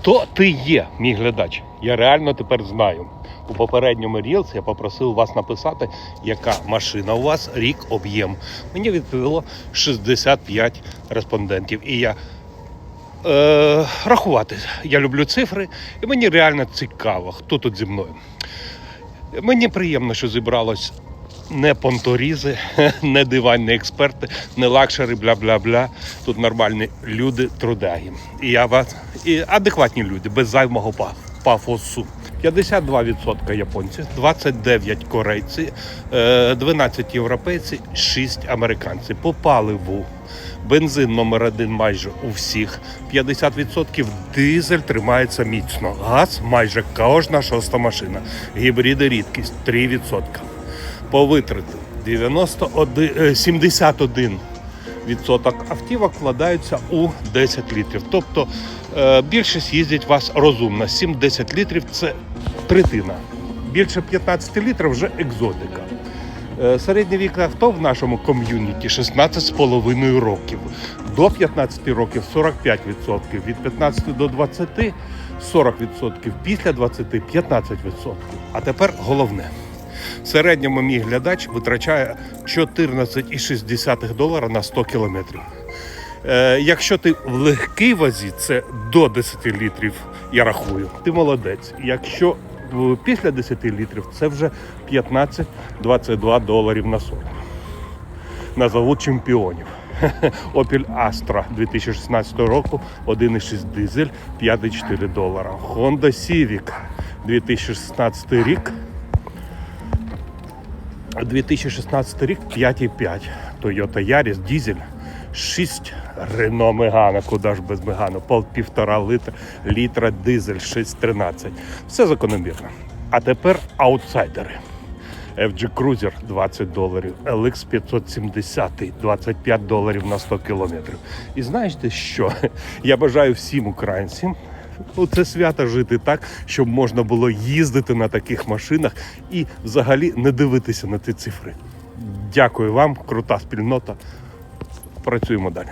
Хто ти є, мій глядач? Я реально тепер знаю. У попередньому рілці я попросив вас написати, яка машина у вас, рік, об'єм. Мені відповіло 65 респондентів. І я е, рахувати. Я люблю цифри, і мені реально цікаво, хто тут зі мною. Мені приємно, що зібралось не понторізи, не диванні експерти, не лакшери, бля-бля-бля. Тут нормальні люди, трудаги. І я вас, і адекватні люди, без зайвого па- пафосу. 52% японці, 29 корейці, е, 12 європейці, 6 американці. По паливу бензин номер один майже у всіх. 50% дизель тримається міцно. Газ майже кожна шоста машина. Гібриди рідкість 3%. По витрату 91, е, 71 відсоток автівок вкладаються у 10 літрів. Тобто е, більшість їздять вас розумно. 7-10 літрів це третина. Більше 15 літрів вже екзотика. Е, Середній вік авто в нашому ком'юніті 16,5 років. До 15 років 45%, від 15 до 20 40%, після 20 15%. А тепер головне. В середньому мій глядач витрачає 14,6 долара на 100 кілометрів. Е, якщо ти в легкій вазі, це до 10 літрів, я рахую, ти молодець. Якщо після 10 літрів, це вже 15-22 доларів на сотню. Назову чемпіонів. Opel Astra 2016 року 1,6 дизель 5,4 долара. Honda Civic 2016 рік 2016 рік 5,5. Toyota Yaris дизель 6. Renault Megane, куди ж без Megane, пол півтора литра, літра дизель 6,13. Все закономірно. А тепер аутсайдери. FG Cruiser 20 доларів, LX 570 25 доларів на 100 кілометрів. І знаєте що? Я бажаю всім українцям у це свято жити так, щоб можна було їздити на таких машинах і взагалі не дивитися на ці цифри. Дякую вам, крута спільнота. Працюємо далі.